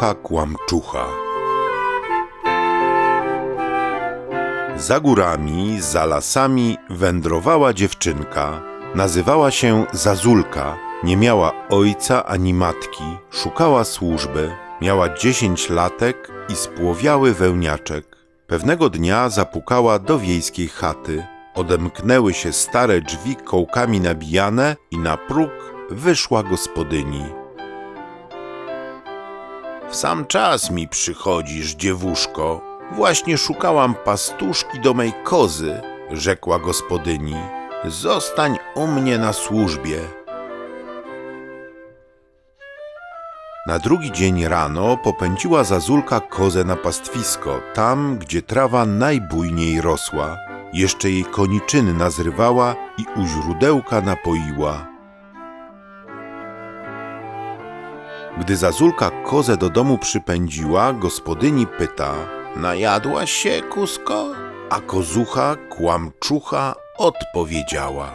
kozucha kłamczucha. Za górami, za lasami wędrowała dziewczynka. Nazywała się Zazulka. Nie miała ojca ani matki, szukała służby. Miała dziesięć latek i spłowiały wełniaczek. Pewnego dnia zapukała do wiejskiej chaty. Odemknęły się stare drzwi kołkami nabijane i na próg wyszła gospodyni. W sam czas mi przychodzisz, dziewuszko. Właśnie szukałam pastuszki do mej kozy, rzekła gospodyni. Zostań u mnie na służbie. Na drugi dzień rano popędziła Zazulka kozę na pastwisko, tam, gdzie trawa najbujniej rosła. Jeszcze jej koniczyny nazrywała i u źródełka napoiła. Gdy Zazulka kozę do domu przypędziła, gospodyni pyta Najadłaś się, kusko? A kozucha, kłamczucha odpowiedziała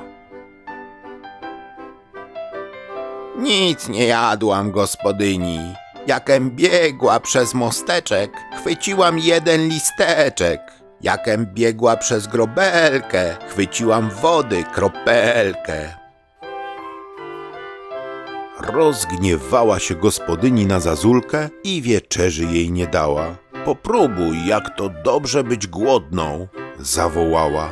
Nic nie jadłam, gospodyni. Jakem biegła przez mosteczek, chwyciłam jeden listeczek. Jakem biegła przez grobelkę, chwyciłam wody kropelkę. Rozgniewała się gospodyni na Zazulkę i wieczerzy jej nie dała. Popróbuj, jak to dobrze być głodną, zawołała.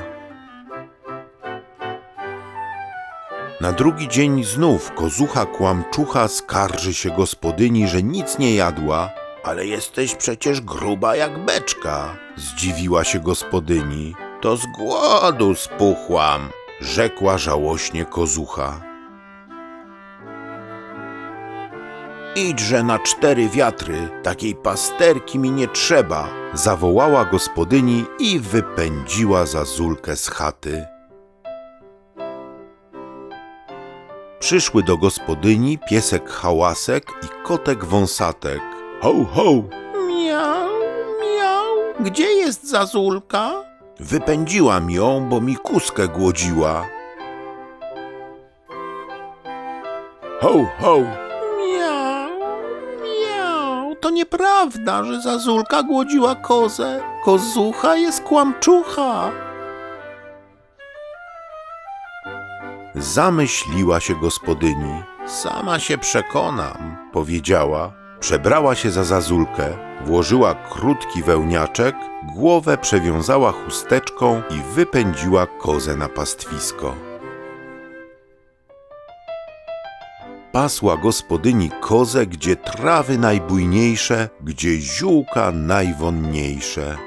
Na drugi dzień znów kozucha kłamczucha skarży się gospodyni, że nic nie jadła. Ale jesteś przecież gruba jak beczka, zdziwiła się gospodyni. To z głodu spuchłam, rzekła żałośnie kozucha. Idźże na cztery wiatry, takiej pasterki mi nie trzeba, zawołała gospodyni i wypędziła Zazulkę z chaty. Przyszły do gospodyni piesek hałasek i kotek wąsatek. Ho, ho! Miau, miau. Gdzie jest Zazulka? Wypędziłam ją, bo mi kuskę głodziła. Ho, ho! Nieprawda, że Zazulka głodziła kozę. Kozucha jest kłamczucha. Zamyśliła się gospodyni. Sama się przekonam, powiedziała. Przebrała się za zazulkę, włożyła krótki wełniaczek, głowę przewiązała chusteczką i wypędziła kozę na pastwisko. Pasła gospodyni kozę, gdzie trawy najbujniejsze, gdzie ziółka najwonniejsze.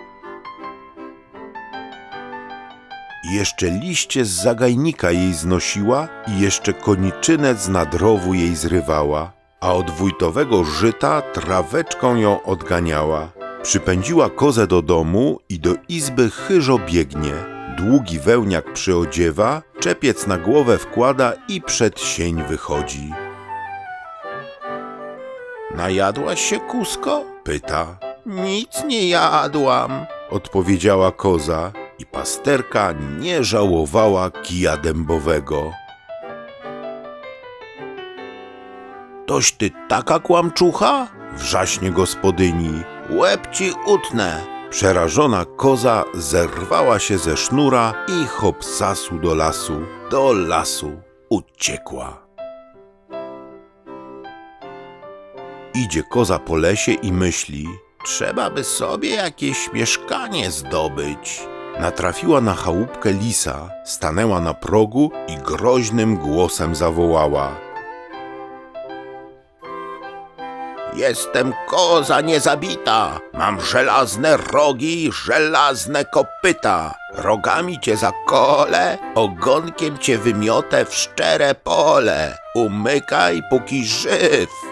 Jeszcze liście z zagajnika jej znosiła i jeszcze koniczynę z nadrowu jej zrywała, a od wójtowego żyta traweczką ją odganiała. Przypędziła kozę do domu i do izby chyżo biegnie. Długi wełniak przyodziewa, czepiec na głowę wkłada i przed sień wychodzi. Najadłaś się, kusko? pyta. Nic nie jadłam, odpowiedziała koza i pasterka nie żałowała kija dębowego. Toś ty taka kłamczucha? Wrzaśnie gospodyni. Łeb ci utnę. Przerażona koza zerwała się ze sznura i hopsasu do lasu. Do lasu uciekła. Idzie koza po lesie i myśli, trzeba by sobie jakieś mieszkanie zdobyć. Natrafiła na chałupkę lisa, stanęła na progu i groźnym głosem zawołała. Jestem koza niezabita, mam żelazne rogi, żelazne kopyta. Rogami cię zakolę, ogonkiem cię wymiotę w szczere pole. Umykaj, póki żyw.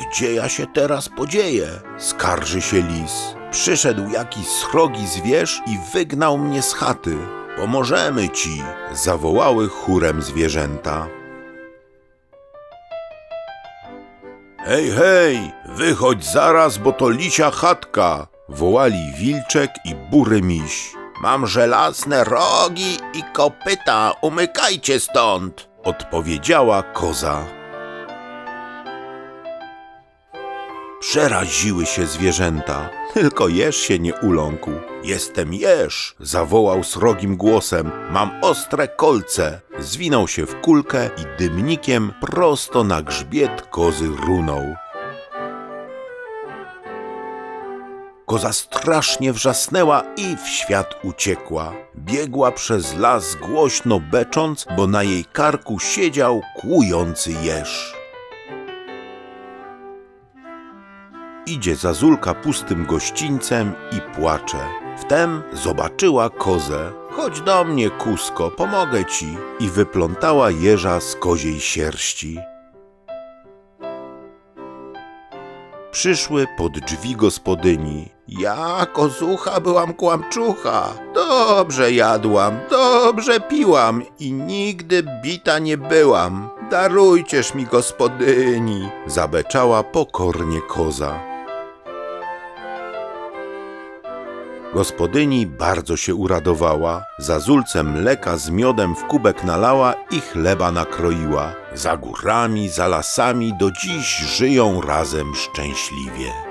Gdzie ja się teraz podzieję? Skarży się lis. Przyszedł jakiś srogi zwierz i wygnał mnie z chaty. Pomożemy ci, zawołały chórem zwierzęta. Hej, hej, wychodź zaraz, bo to lisia chatka, wołali wilczek i bury miś. Mam żelazne rogi i kopyta, umykajcie stąd, odpowiedziała koza. Przeraziły się zwierzęta. Tylko jeż się nie uląkł. Jestem jeż, zawołał srogim głosem. Mam ostre kolce. Zwinął się w kulkę i dymnikiem prosto na grzbiet kozy runął. Koza strasznie wrzasnęła i w świat uciekła. Biegła przez las głośno becząc, bo na jej karku siedział kłujący jeż. Idzie Zazulka pustym gościńcem i płacze. Wtem zobaczyła kozę. Chodź do mnie, kusko, pomogę ci. I wyplątała jeża z koziej sierści. Przyszły pod drzwi gospodyni. Ja, kozucha, byłam kłamczucha. Dobrze jadłam, dobrze piłam i nigdy bita nie byłam. Darujcież mi gospodyni, zabeczała pokornie koza. Gospodyni bardzo się uradowała, za zulce mleka z miodem w kubek nalała i chleba nakroiła. Za górami, za lasami do dziś żyją razem szczęśliwie.